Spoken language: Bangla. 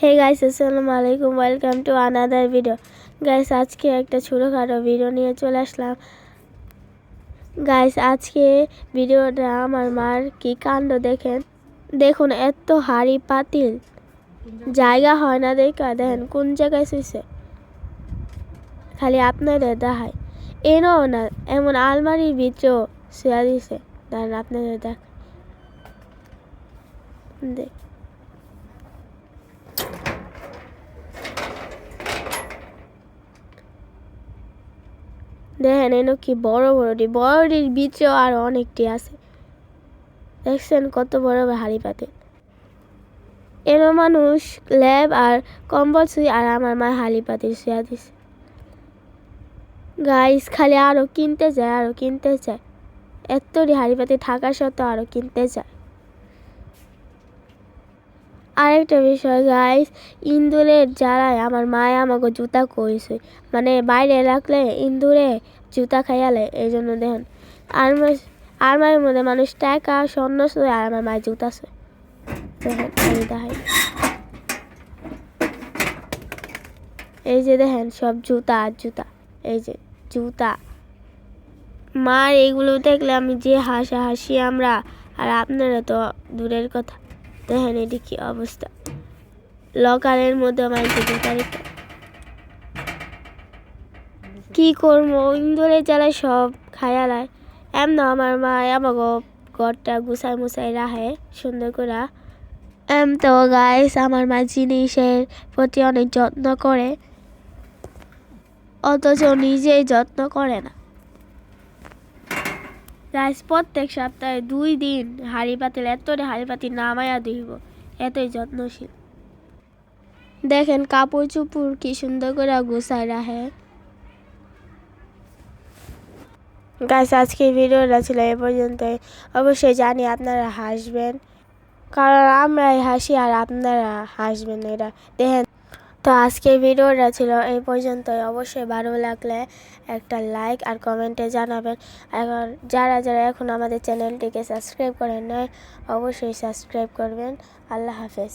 হে গাইস আসসালামু আলাইকুম। Welcome to another video guys আজকে একটা ছোটোখাটো ভিডিও নিয়ে চলে আসলাম। গাইস আজকে ভিডিওটা আমার মার কি কাণ্ড দেখেন? দেখুন, এত হাড়ি পাতিল। জায়গা হয় না দেখা, দেখেন কোন জায়গায় শুইছে। খালি আপনাদের দেখায়। এনেও না, এমন আলমারির ভিতরেও শুয়া দিছে। দেখেন আপনাদের দেখ দেখেন, এনো কি বড় বড়টি। বড়টির ভিতরেও আর অনেকটি আছে। দেখছেন কত বড় হাড়ি পাতে। এনো মানুষ ল্যাব আর কম্বল শুয়ে আর আমার মা হালি পাতির শুয়া দিছে। গাইস, খালি আরও কিনতে যায় আরও কিনতে চায়। এতটি হাড়ি পাতি থাকা সত্ত্বেও আরও কিনতে চায়। আরেকটা বিষয় গাইস ইন্দুরের জ্বালায় আমার মায়ে আমাকে জুতা কইছে মানে বাইরে রাখলে ইন্দুরে জুতা খাইয়ালে এই জন্য দেখেন আর আলমারির মধ্যে মানুষ টাকা, স্বর্ণ শুয়ে আর আমার মায়ের জুতা শুয়ে দেখেন এই যে দেখেন, সব জুতা আর জুতা, এই যে জুতা। মার এগুলো দেখলে আমি যে হাসা হাসি আমরা, আর আপনারা তো দূরের কথা। দেখেন, এটি কি অবস্থা? লকারের মধ্যে আমার জুতা রেখে কি করব? ইন্দুরের জ্বালায় সব খায়ালায় এমন আমার মা আমাকে ঘরটা গুছাই মুছাই রাখে, সুন্দর করে। এম তো গাইস আমার মা জিনিসের প্রতি অনেক যত্ন করে, অথচ নিজেই যত্ন করে না। গাইস প্রত্যেক সপ্তাহে দুই দিন হাড়ি পাতিল এতটা হাড়ি পাতিল নামাইয়া দিব এতই যত্নশীল। দেখেন কাপড় চুপুর কি সুন্দর করে গুছাই রাখে। গাছ আজকে ভিডিওটা ছিল এ পর্যন্ত অবশ্যই জানি আপনারা হাসবেন, কারণ আমরাই হাসি আর আপনারা হাসবেন এটা দেখেন তো আজকে ভিডিওটা ছিল এই পর্যন্তই। অবশ্যই ভালো লাগলে একটা লাইক আর কমেন্টে জানাবেন। এখন যারা যারা এখন আমাদের চ্যানেলটিকে সাবস্ক্রাইব করেন নাই, অবশ্যই সাবস্ক্রাইব করবেন। আল্লাহ হাফেজ।